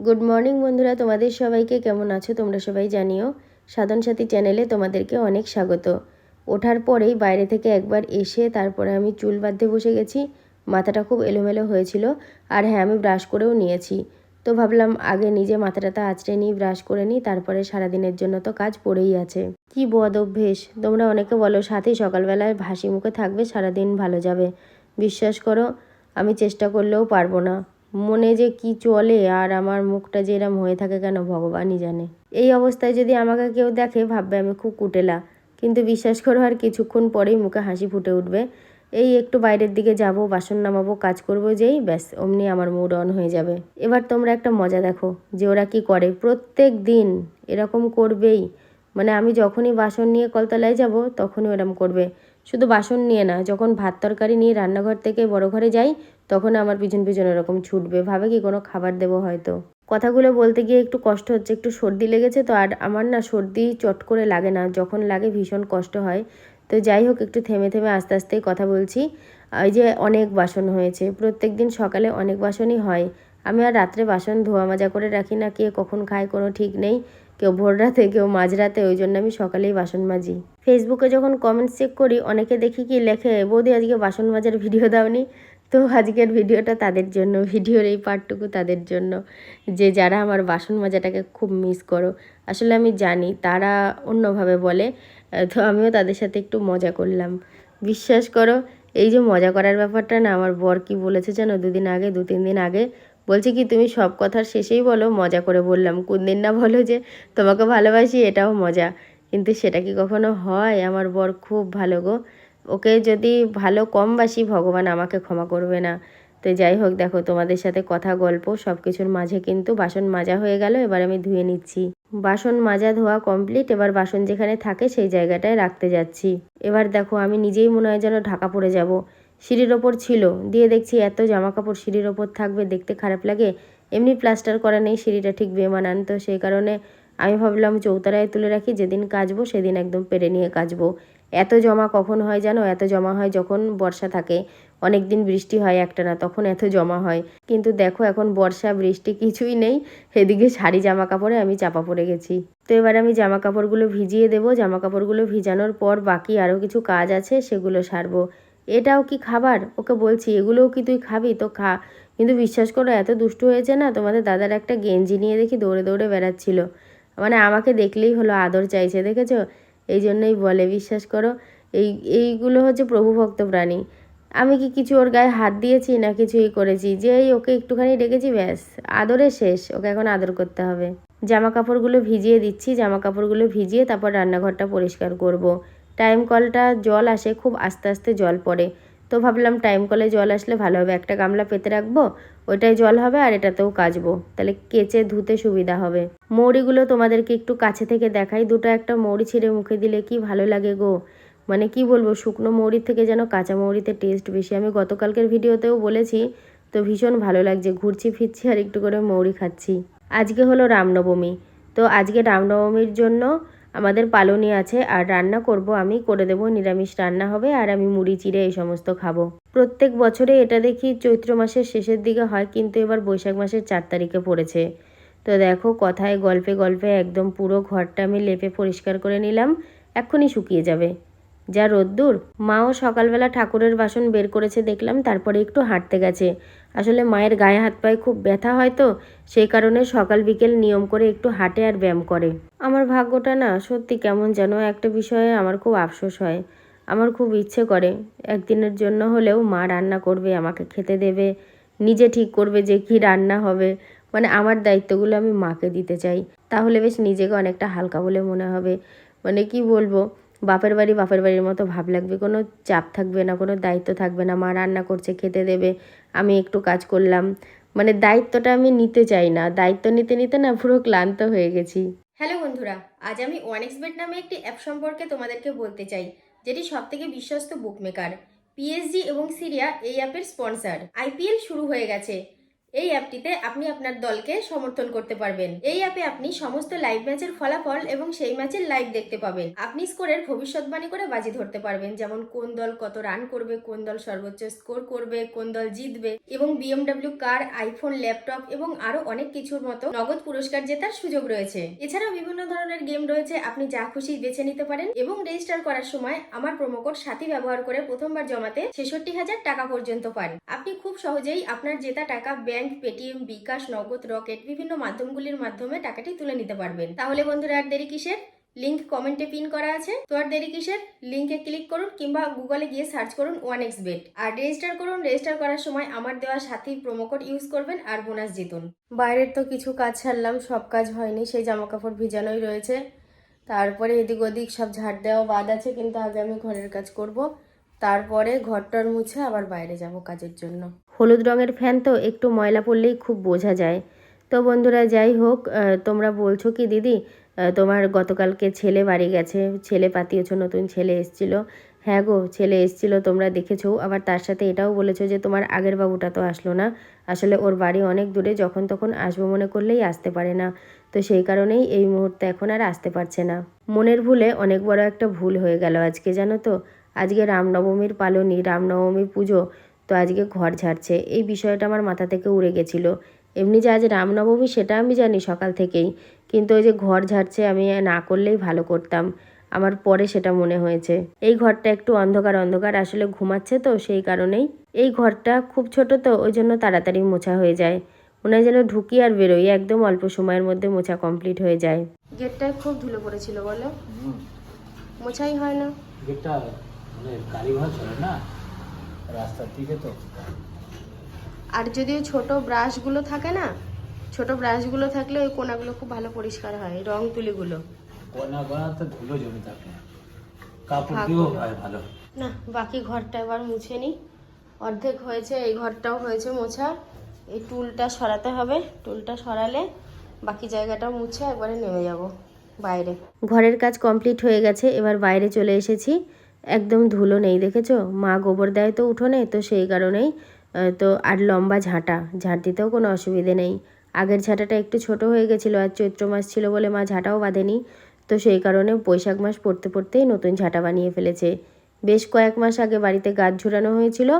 Good morning বন্ধুরা। তোমাদের সবাইকে কেমন আছো? তোমরা সবাই জানিও। সাধন সাথী চ্যানেলে তোমাদেরকে অনেক স্বাগত। ওঠার পরেই বাইরে থেকে একবার এসে তারপরে আমি চুল বাঁধতে বসে গেছি। মাথাটা খুব এলোমেলো হয়েছিল। আর হ্যাঁ আমি ব্রাশ করেও নিয়েছি। তো ভাবলাম আগে নিজে মাথাটাতে আঁচড়ে নিই, ব্রাশ করে নিই, তারপরে সারাদিনের জন্য তো কাজ পড়েই আছে। কি বদ অভ্যেস। তোমরা অনেকে বলো সাথেই সকালবেলায় ভাসি মুখে থাকবে, সারাদিন ভালো যাবে। বিশ্বাস করো, আমি চেষ্টা করলেও পারব না। মনে যে কি চলে আর আমার মুখটা যে এরম হয়ে থাকে কেন ভগবানই জানে। এই অবস্থায় যদি আমাকে কেউ দেখে, ভাববে আমি খুব কুটেলা। কিন্তু বিশ্বাস করো আর কিছুক্ষণ পরেই মুখে হাসি ফুটে উঠবে। এই একটু বাইরের দিকে যাব, বাসন নামাবো, কাজ করব যেই, ব্যাস, অমনি আমার মুড অন হয়ে যাবে। এবার তোমরা একটা মজা দেখো যে ওরা কি করে। প্রত্যেক দিন এরকম করবেই। মানে আমি যখনই বাসন নিয়ে কলতলায় যাব, তখনই ওরম করবে। শুধু বাসন নিয়ে না, যখন ভাত তরকারি নিয়ে রান্নাঘর থেকে বড় ঘরে যাই, তখন আমার পিছন পিছন এরকম ছুটবে। ভাবে কি কোনো খাবার দেবো হয়তো। কথাগুলো বলতে গিয়ে একটু কষ্ট হচ্ছে, একটু সর্দি লেগেছে তো, আর আমার না সর্দি চট করে লাগে না, যখন লাগে ভীষণ কষ্ট হয়। তো যাই হোক, একটু থেমে থেমে আস্তে আস্তেই কথা বলছি। এই যে অনেক বাসন হয়েছে, প্রত্যেক দিন সকালে অনেক বাসনই হয়। আমি আর রাত্রে বাসন ধোয়া মাজা করে রাখি না, কে কখন খায় কোনো ঠিক নেই। কেউ ভোর রাতে কেউ মাঝরাতে, ওই জন্য আমি সকালেই বাসন মাজি। ফেসবুকে যখন কমেন্টস চেক করি, অনেকে দেখি কি লেখে, বৌদি, আজকে বাসন মাজার ভিডিও দাওনি। তো আজকের ভিডিওটা তাদের জন্য ভিডিওর এই পার্টটুকু তাদের জন্য। যে যারা আমার বাসন মাজাটাকে খুব মিস করো। আসলে আমি জানি, তারা অন্যভাবে বলে, তো আমিও তাদের সাথে একটু মজা করলাম। বিশ্বাস করো, এই যে মজা করার ব্যাপারটা না, আমার বর কি বলেছে জানো? দুদিন আগে দু তিন দিন আগে বলছে কি, তুমি সব কথার শেষেই বলো, মজা করে বললাম। কোন দিন না বলো যে, তোমাকে ভালোবাসি, এটাও মজা। কিন্তু সেটা কি কখনো হয়? আমার বর খুব ভালো গো। ওকে যদি ভালো কম বাসি, ভগবান আমাকে ক্ষমা করবে না। তো যাই হোক, দেখো, তোমাদের সাথে কথা, গল্প সব কিছুর মাঝে কিন্তু বাসন মাজা হয়ে গেল। এবার আমি ধুয়ে নিচ্ছি। বাসন মাজা ধোয়া কমপ্লিট। এবার বাসন যেখানে থাকে, সেই জায়গাটায় রাখতে যাচ্ছি। এবার দেখো, আমি নিজেই মনে হয় যেন ঢাকা পড়ে যাব। সিঁড়ির ওপর ছিল। দিয়ে দেখছি এত জামা কাপড় সিঁড়ির ওপর থাকবে, দেখতে খারাপ লাগে। এমনি প্লাস্টার করা নেই, সিঁড়িটা ঠিক বেমানান। তো সেই কারণে আমি ভাবলাম চৌতারায় তুলে রাখি, যেদিন কাচবো সেদিন একদম পেরে নিয়ে কাচবো। এত জমা কখন হয় জানো? এত জমা হয় যখন বর্ষা থাকে। অনেক দিন বৃষ্টি হয় একটা না, তখন এত জমা হয়। কিন্তু দেখো এখন বর্ষা, বৃষ্টি কিছুই নেই। সেদিকে শাড়ি জামা কাপড়ে আমি চাপা পড়ে গেছি। তো এবার আমি জামা কাপড়গুলো ভিজিয়ে দেবো। জামা কাপড়গুলো ভিজানোর পর বাকি আরও কিছু কাজ আছে, সেগুলো সারবো। এটাও কি খাবার? ওকে বলছি, এগুলোও কি তুই খাবি? তো খা। কিন্তু বিশ্বাস করো, এত দুষ্টু হয়েছে না, তোমাদের দাদার একটা গেঞ্জি নিয়ে দেখি দৌড়ে দৌড়ে বেড়াচ্ছিল। মানে আমাকে দেখলেই হলো আদর চাইছে, দেখেছ? এই জন্যই বলে, বিশ্বাস করো, এই, এইগুলো হচ্ছে প্রভুভক্ত প্রাণী। আমি কি কিছু ওর গায়ে হাত দিয়েছি না কিছুই করেছি? যে এই ওকে একটুখানি ডেকেছি, ব্যাস আদরে শেষ, ওকে এখন আদর করতে হবে। জামা কাপড়গুলো ভিজিয়ে দিচ্ছি জামা কাপড়গুলো ভিজিয়ে তারপর রান্নাঘরটা পরিষ্কার করব। টাইম কলটা জল আসে, খুব আস্তে আস্তে জল পড়ে। তো ভাবলাম টাইম কলে জল আসলে ভালো হবে। একটা গামলা পেতে রাখব, ওইটাই জল হবে আর এটাতেও কাচবো। তাহলে কেচে ধুতে সুবিধা হবে। মৌরিগুলো তোমাদেরকে একটু কাছে থেকে দেখাই। দুটো একটা মৌরি ছিঁড়ে মুখে দিলে কি ভালো লাগে গো? মানে কি বলব, শুকনো মৌরির থেকে যেন কাঁচা মৌরিতে টেস্ট বেশি। আমি গতকালকের ভিডিওতেও বলেছি, তো ভীষণ ভালো লাগছে। ঘুরছি, ফিরছি আর একটু করে মৌরি খাচ্ছি। আজকে হলো রামনবমী। তো আজকে রামনবমীর জন্য আমাদের পালনে আছে, আর রান্না করব আমি, করে দেবো নিরামিষ রান্না হবে, আর আমি মুড়ি চিড়ে এই সমস্ত খাব। প্রত্যেক বছরে এটা দেখি চৈত্র মাসের শেষের দিকে হয়, কিন্তু এবার বৈশাখ মাসের চার তারিখে পড়েছে। তো দেখো, কথায় গল্পে গল্পে একদম পুরো ঘরটা আমি লেপে পরিষ্কার করে নিলাম, এক্ষুনি শুকিয়ে যাবে। যা রোদ্দুর। মাও সকালবেলা ঠাকুরের বাসন বের করেছে দেখলাম, তারপরে একটু হাঁটতে গেছে। আসলে মায়ের গায়ে হাত পায়ে খুব ব্যথা হয় তো, সেই কারণে সকাল বিকেল নিয়ম করে একটু হাঁটে আর ব্যায়াম করে। আমার ভাগ্যটা না সত্যি কেমন যেন একটা বিষয়ে আমার খুব আফসোস হয়। আমার খুব ইচ্ছে করে, একদিনের জন্য হলেও মা রান্না করবে, আমাকে খেতে দেবে, নিজে ঠিক করবে যে কি রান্না হবে মানে আমার দায়িত্বগুলো আমি মাকে দিতে চাই। তাহলে বেশ নিজেকে অনেকটা হালকা বলে মনে হবে। মানে কি বলব বাপের বাড়ি বাপের বাড়ির মতো ভাব লাগবে, কোনো চাপ থাকবে না, কোনো দায়িত্ব থাকবে না, মা রান্না করছে, খেতে দেবে, আমি একটু কাজ করলাম। মানে দায়িত্বটা আমি নিতে চাই না, দায়িত্ব নিতে নিতে না পুরো ক্লান্ত হয়ে গেছি। হ্যালো বন্ধুরা, আজ আমি ওয়ান এক্সবেট নামে একটি অ্যাপ সম্পর্কে তোমাদেরকে বলতে চাই, যেটি সবথেকে বিশ্বস্ত বুকমেকার পিএসজি এবং সিরিয়া এই অ্যাপের স্পন্সর আইপিএল শুরু হয়ে গেছে। এই অ্যাপটিতে আপনি আপনার দলকে সমর্থন করতে পারবেন। এই অ্যাপে আপনি সমস্ত লাইভ ম্যাচের ফলাফল এবং সেই ম্যাচের লাইভ দেখতে পাবেন। আপনি স্কোরের ভবিষ্যৎবাণী করে বাজি ধরতে পারবেন, যেমন কোন দল কত রান করবে, কোন দল সর্বোচ্চ স্কোর করবে, কোন দল জিতবে এবং বিএমডব্লিউ কার আইফোন ল্যাপটপ এবং আরও অনেক কিছুর মতো নগদ পুরস্কার জেতার সুযোগ রয়েছে। এছাড়াও বিভিন্ন ধরনের গেম রয়েছে, আপনি যা খুশি বেছে নিতে পারেন এবং রেজিস্টার করার সময় আমার প্রোমোকোড সাথী ব্যবহার করে প্রথমবার জমাতে ছেষট্টি হাজার টাকা পর্যন্ত পান। আপনি খুব সহজেই আপনার জেতা টাকা ব্যাংক পেটিএম, বিকাশ, নগদ, রকেট বিভিন্ন মাধ্যমগুলির মাধ্যমে টাকাটি তুলে নিতে পারবেন। তাহলে বন্ধুরা আর দেরি কিসের? লিঙ্ক কমেন্টে পিন করা আছে। তো আর দেরি কিসের? লিঙ্কে ক্লিক করুন কিংবা গুগলে গিয়ে সার্চ করুন ওয়ান এক্স বেট আর রেজিস্টার করুন, রেজিস্টার করার সময় আমার দেওয়া সাথী প্রোমোকোড ইউজ করবেন আর বোনাস জিতুন। বাইরের তো কিছু কাজ ছাড়লাম, সব কাজ হয়নি, সেই জামা কাপড় ভিজানোই রয়েছে। তারপরে এদিক ওদিক সব ঝাড় দেওয়া বাদ আছে, কিন্তু আগে আমি ঘরের কাজ করব। তারপরে ঘরটার মুছে আবার বাইরে যাব কাজের জন্য। হলুদ রঙের ফ্যান তো একটু ময়লা পড়লেই খুব বোঝা যায়। তো বন্ধুরা, যাই হোক তোমরা বলছো কি, দিদি? তোমার গতকালকে ছেলে বাড়ি গেছে, ছেলে পাতিয়েছো, নতুন ছেলে এসছিল। হ্যাঁ গো, ছেলে এসছিল, তোমরা দেখেছ। আবার তার সাথে এটাও বলেছ যে, তোমার আগের বাবুটা তো আসলো না। আসলে ওর বাড়ি অনেক দূরে, যখন তখন আসব মনে করলেই আসতে পারে না। তো সেই কারণেই এই মুহূর্তে এখন আর আসতে পারছে না। মনের ভুলে অনেক বড় একটা ভুল হয়ে গেল আজকে, জানো তো? আজকে রামনবমীর পালনী রামনবমী পুজো তো আজকে ঘর ঝাড়ছে। এই বিষয়টা আমার মাথা থেকে উড়ে গেছিল। এমনি যে আজ রামনবমী সেটা আমি জানি সকাল থেকেই। কিন্তু ওই যে ঘর ঝাড়ছে আমি না করলেই ভালো করতাম। আমার পরে সেটা মনে হয়েছে। এই ঘরটা একটু অন্ধকার অন্ধকার। আসলে ঘুমাচ্ছে তো সেই কারণেই। এই ঘরটা খুব ছোট তো ওই জন্য তাড়াতাড়ি মোছা হয়ে যায়। মনে হয় যেন ঢুকি আর বেরোই একদম অল্প সময়ের মধ্যে মোছা কমপ্লিট হয়ে যায়। গেটটায় খুব ধুলো পড়েছিল বলো। মোছাই হয় না। গেটটা মানে গাড়ি ঘোড়া চলে না? রাস্তার দিকে তো। আর যদি ছোট ব্রাশগুলো থাকে না ছোট ব্রাশগুলো থাকলে ওই কোনাগুলো খুব ভালো পরিষ্কার হয় রং তুলিগুলো। কোনা কোনা তো ধুলো জমে থাকে। কাপড় দিয়েও হয় ভালো। না বাকি ঘরটা এবার মুছে নিই অর্ধেক হয়েছে এই ঘরটাও হয়েছে মোছা। এই টুলটা সরাতে হবে টুলটা সরালে বাকি জায়গাটাও মুছে একবারে নেমে যাব বাইরে। ঘরের কাজ কমপ্লিট হয়ে গেছে এবার বাইরে চলে এসেছি। একদম ধুলো নেই, দেখেছ? মা গোবর দেয় তো উঠোনে, তো সেই কারণেই তো আর লম্বা ঝাঁটা, ঝাঁট দিতেও কোনো অসুবিধে নেই। আগের ঝাঁটাটা একটু ছোট হয়ে গেছিল আর চৈত্র মাস ছিল বলে মা ঝাঁটাও বাঁধেনি, তো সেই কারণে বৈশাখ মাস পড়তে পড়তেই নতুন ঝাঁটা বানিয়ে ফেলেছে। বেশ কয়েক মাস আগে বাড়িতে গাছ ঝুরানো হয়েছিল,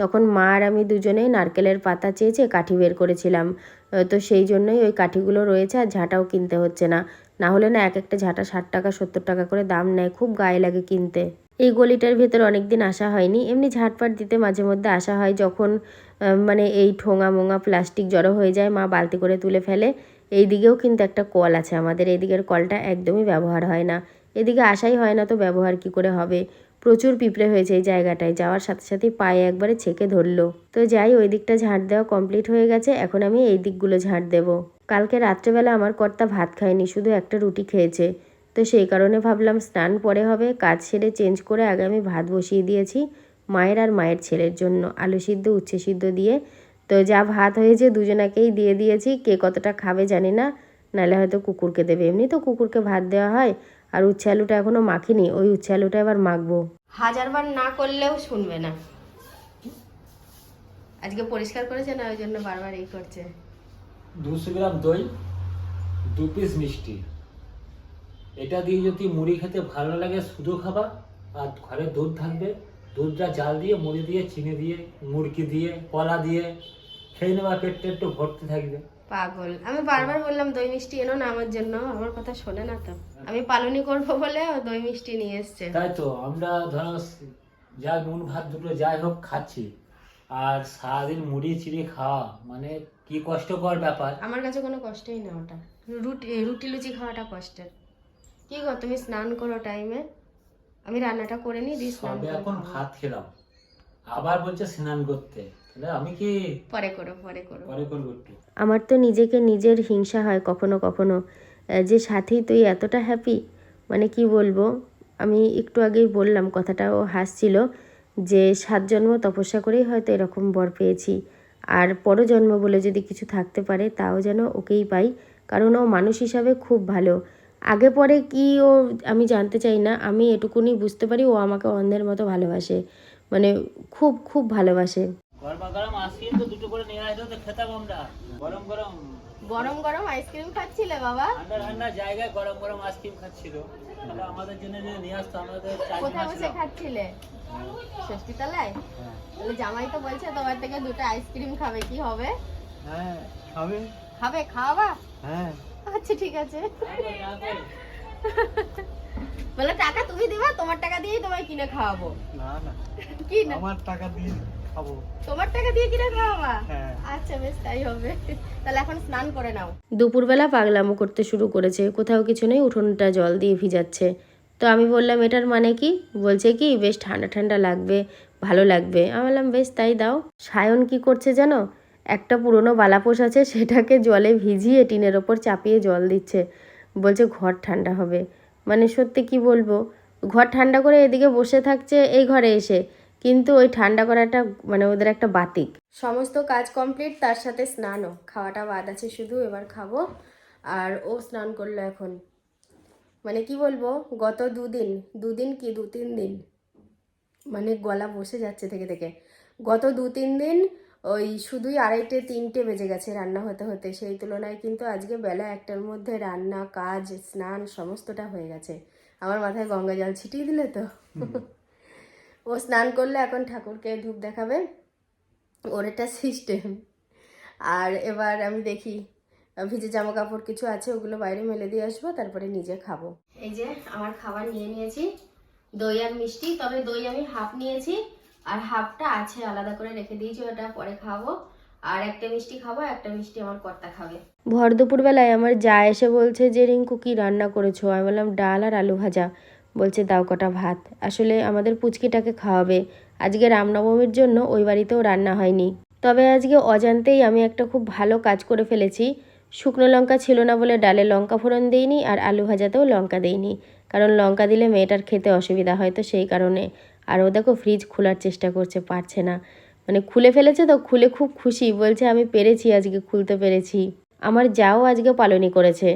তখন মা আর আমি দুজনেই নারকেলের পাতা চেয়েছে কাঠি বের করেছিলাম তো সেই জন্যই ওই কাঠিগুলো রয়েছে আর ঝাঁটাও কিনতে হচ্ছে না। না হলে না এক একটা ঝাঁটা ষাট টাকা, সত্তর টাকা করে দাম নেয়, খুব গায়ে লাগে কিনতে। এই গলিটার ভেতর অনেক দিন আসা হয়নি। এমনি ঝাঁটপাট দিতে মাঝে মধ্যে আসা হয় যখন মানে এই ঠোঙা মোঙা প্লাস্টিক জড়ো হয়ে যায়, মা বালতি করে তুলে ফেলে। এই দিকেও কিন্তু একটা কল আছে আমাদের। এদিকের কলটা একদমই ব্যবহার হয় না। এদিকে আসাই হয় না তো ব্যবহার কি করে হবে? প্রচুর পিঁপড়ে হয়েছে এই জায়গাটায়। যাওয়ার সাথে সাথে পায়ে একবারে ছেকে ধরলো। তো যাই, ওই দিকটা ঝাঁট দেওয়া কমপ্লিট হয়ে গেছে। এখন আমি এই দিকগুলো ঝাঁট দেব। কালকে রাত্রেবেলা আমার কর্তা ভাত খায়নি, শুধু একটা রুটি খেয়েছে। তো সেই কারণে ভাবলাম স্নান পরে হবে কাজ সেরে চেঞ্জ করে আগে আমি ভাত বসিয়ে দিয়েছি মায়ের আর মায়ের ছেলের জন্য আলু সিদ্ধ উচ্ছে সিদ্ধ দিয়ে। তো যা ভাত হয়েছে দুজনাকেই দিয়ে দিয়েছি কে কতটা খাবে জানি না নাহলে হয়তো কুকুরকে দেবে। এমনি তো কুকুরকে ভাত দেওয়া হয় আর উচ্ছে আলুটা এখনও মাখিনি ওই উচ্ছে আলুটা এবার মাখবো। হাজারবার না করলেও শুনবে না। আজকে পরিষ্কার করেছে না ওই জন্য বারবার এই করছে? দুশো গ্রাম দই দু পিস মিষ্টি। এটা দিয়ে যদি মুড়ি খেতে ভালো লাগে শুধু খাবা আর ঘরে দুধ থাকবে। দুধটা জাল দিয়ে মুড়ি দিয়ে চিনি দিয়ে মুরগি দিয়ে কলা দিয়ে খেয়ে নেওয়া পেটটা একটু ভর্তি থাকবে। পাগল। আমি বারবার বললাম দই মিষ্টি এনো না আমার জন্য আমার কথা শোনে না তো। আমি পালনই করব বলে দই মিষ্টি নিয়ে এসছে। তাই তো আমরা ধরো যা নুন ভাত দুটো যাই হোক খাচ্ছি। আর সারাদিন মুড়ি চিড়ি খাওয়া মানে কি কষ্টকর ব্যাপার। আমার কাছে কোনো কষ্টই না ওটা। রুটি রুটি লুচি খাওয়াটা কষ্টের। কি গো তুমি স্নান করো টাইমে আমি রান্নাটা করে নিই দিই স্নান সবে এখন ভাত খেলাম। আবার বলছে স্নান করতে। আমি কি পরে করো পরে করো। পরে করব একটু। আমার তো নিজেকে নিজের হিংসা হয় কখনো কখনো। যে সাথী তুই এতটা হ্যাপি মানে কি বলব? আমি একটু আগেই বললাম কথাটা ও হাসছিল যে সাত জন্ম তপস্যা করেই হয়তো এরকম বর পেয়েছি। আর পরজন্ম বলে যদি কিছু থাকতে পারে তাও যেন ওকেই পাই। কারণ ও মানুষ হিসাবে খুব ভালো। আগে পরে কি ও আমি জানতে চাই না আমি এটুকুনি বুঝতে পারি ও আমাকে অন্ধের মতো ভালোবাসে মানে খুব খুব ভালোবাসে। গরমা গরম আইসক্রিম তো দুটো করে নিয়ে আসলে তো খেতাম আমরা। গরম গরম। গরম গরম আইসক্রিম খাচ্ছিলে বাবা? ঠান্ডা ঠান্ডা জায়গায় গরম গরম আইসক্রিম খাচ্ছিল। তাহলে আমাদের জন্য নিয়ে আসতো আমাদের কোথায় বসে খাচ্ছিলে? ষষ্ঠী তলায় তাহলে জামাই তো বলছে তোমার থেকে দুটো আইসক্রিম খাবে কি হবে? হ্যাঁ খাবে। খাবে খাওয়াবা? হ্যাঁ। আচ্ছা ঠিক আছে। বলে টাকা তুমি দিবা তোমার টাকা দিয়েই তোমায় কিনে খাওয়াবো। না না। কি না? আমার টাকা দিয়ে খাব। তোমার টাকা দিয়ে কিনে খাওয়াবা? হ্যাঁ। আচ্ছা বেশ তাই হবে। তাহলে এখন স্নান করে নাও। দুপুরবেলা পাগলামো করতে শুরু করেছে। কোথাও কিছু নেই উঠোনটা জল দিয়ে ভিজাচ্ছে। তো আমি বললাম এটার মানে কি? বলছে কি বেশ ঠান্ডা ঠান্ডা লাগবে ভালো লাগবে। আমি বললাম বেশ তাই দাও। সায়ন কি করছে জানো? একটা পুরনো বালাপোষ আছে, সেটাকে জলে ভিজিয়ে টিনের ওপর চাপিয়ে জল দিচ্ছে। বলছে, ঘর ঠান্ডা হবে। মানে সত্যি কি বলব? ঘর ঠান্ডা করে এদিকে বসে থাকছে এই ঘরে এসে, কিন্তু ওই ঠান্ডা করাটা মানে ওদের একটা বাতিক। সমস্ত কাজ কমপ্লিট, তার সাথে স্নানও। খাওয়াটা বাদ আছে শুধু, এবার খাব। আর ও স্নান করল এখন। মানে কি বলব? গত দুদিন দুদিন কি, দু তিন দিন? মানে গলা বসে যাচ্ছে থেকে থেকে। গত দু তিন দিন ওই শুধুই আড়াইটে, তিনটে বেজে গেছে রান্না হতে হতে। সেই তুলনায় কিন্তু আজকে বেলা একটার মধ্যে রান্না, কাজ, স্নান সমস্তটা হয়ে গেছে। আমার মাথায় গঙ্গা জল ছিটিয়ে দিলে তো? ও স্নান করলে এখন ঠাকুরকে ধূপ দেখাবে? ওর একটা সিস্টেম আর এবার আমি দেখি, ভিজে জামা কাপড় কিছু আছে, ওগুলো বাইরে মেলে দিয়ে আসব, তারপরে নিজে খাব। এই যে, আমার খাবার নিয়ে নিয়েছি। দই আর মিষ্টি, তবে দই আমি হাফ নিয়েছি। আর হাফটা আছে, আলাদা করে রেখে দিয়েছি, ওটা পরে খাব। আর একটা মিষ্টি খাব, একটা মিষ্টি আমার কর্তা খাবে। ভর দুপুরবেলায় আমার যা এসে বলছে যে, রিঙ্কু কি রান্না করেছ? আমি বললাম, ডাল আর আলু ভাজা। বলছে, দাও কটা ভাত। আসলে আমাদের পুচকিটাকে খাওয়াবে। আজকে রামনবমীর জন্য ওই বাড়িতেও রান্না হয়নি। তবে আজকে অজান্তেই আমি একটা খুব ভালো কাজ করে ফেলেছি। শুকনো লঙ্কা ছিল না বলে ডালে লঙ্কা ফোড়ন দিইনি, আর আলু ভাজাতেও লঙ্কা দিইনি। কারণ লঙ্কা দিলে মেয়েটার খেতে অসুবিধা হয় তো সেই কারণে। আর ও দেখো ফ্রিজ খোলার চেষ্টা করছে, পারছে না। মানে খুলে ফেলেছে তো, খুলে খুব খুশি, বলছে আমি পেরেছি, আজকে খুলতে পেরেছি। আমার যাও আজকে পালনি করেছে।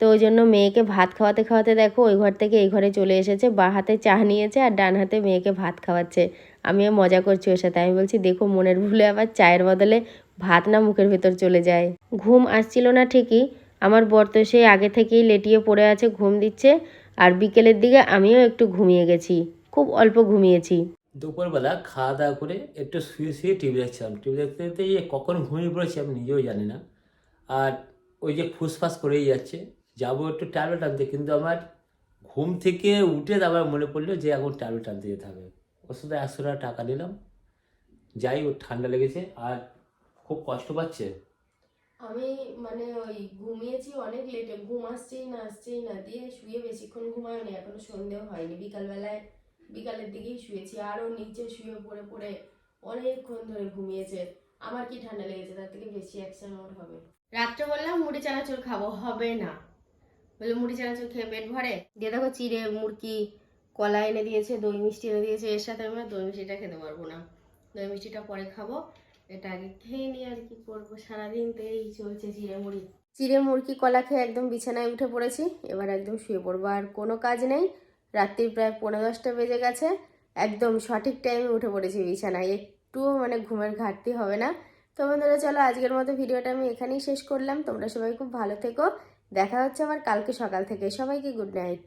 তো ওই জন্য মেয়েকে ভাত খাওয়াতে খাওয়াতে দেখো, ওই ঘর থেকে এই ঘরে চলে এসেছে, বা হাতে চা নিয়েছে আর ডান হাতে মেয়েকে ভাত খাওয়াচ্ছে। আমিও মজা করছি ওর সাথে, আমি বলছি, দেখো মনের ভুলে আবার চায়ের বদলে ভাত না মুখের ভেতর চলে যায়। ঘুম আসছিল না ঠিকই, আমার বর তো সেই আগে থেকেই লেটিয়ে পড়ে আছে, ঘুম দিচ্ছে। আর বিকেলের দিকে আমিও একটু ঘুমিয়ে গেছি। খুব অল্প ঘুমিয়েছি। দুপুরবেলা খাওয়া দাওয়া করে একটু শুয়ে শুয়ে টিভি দেখছিলাম। টিভি দেখতে দেখতে যে কখন ঘুমিয়ে পড়েছি আমি নিজেও জানি না। আর ওই যে ফুসফাস করেই যাচ্ছে। যাব একটু ট্যাবলেট আনতে কিন্তু আমার ঘুম থেকে উঠে তারপর মনে পড়ল যে এখন ট্যাবলেট আনতে যেতে হবে। ওষুধে একশো টাকা টাকা নিলাম। যাই ওর ঠান্ডা লেগেছে আর খুব কষ্ট পাচ্ছে। আমি মানে ওই ঘুমিয়েছি অনেক লেটে ঘুম আসছেই না আসছেই না। দিয়ে শুয়ে বেশিক্ষণ ঘুমায়নি এখনও সন্ধেও হয়নি। বিকালবেলায় বিকালের দিকেই শুয়েছি আরও নিচে শুয়ে পড়ে পড়ে অনেকক্ষণ ধরে ঘুমিয়েছে। আমার কি ঠান্ডা লেগেছে তার থেকে বেশি অ্যাকশন ওর হবে। রাত্রে বললাম মুড়ি চানাচুর খাব হবে না। বলে মুড়ি চানাচুর খেয়ে পেট ভরে? দিয়ে দেখো চিড়ে মুরকি কলা এনে দিয়েছে দই মিষ্টি এনে দিয়েছে এর সাথে আমি দই মিষ্টিটা খেতে পারব না। দই মিষ্টিটা পরে খাব এটা আগে খেয়ে নিয়ে আর কি করব। সারাদিন তো এই চলছে চিড়ে মুড়ি। চিড়ে মুরকি কলা খেয়ে একদম বিছানায় উঠে পড়েছি এবার একদম শুয়ে পড়ব আর কোনো কাজ নেই। রাত্রি প্রায় পনেরো দশটা বেজে গেছে। একদম সঠিক টাইমে উঠে পড়েছি বিছানায়। একটুও মানে ঘুমের ঘাটতি হবে না। তো বন্ধুরা, চলো আজকের মতো ভিডিওটা আমি এখানেই শেষ করলাম। তোমরা সবাই খুব ভালো থেকো। দেখা হচ্ছে আমার কালকে সকাল থেকে। সবাইকে গুড নাইট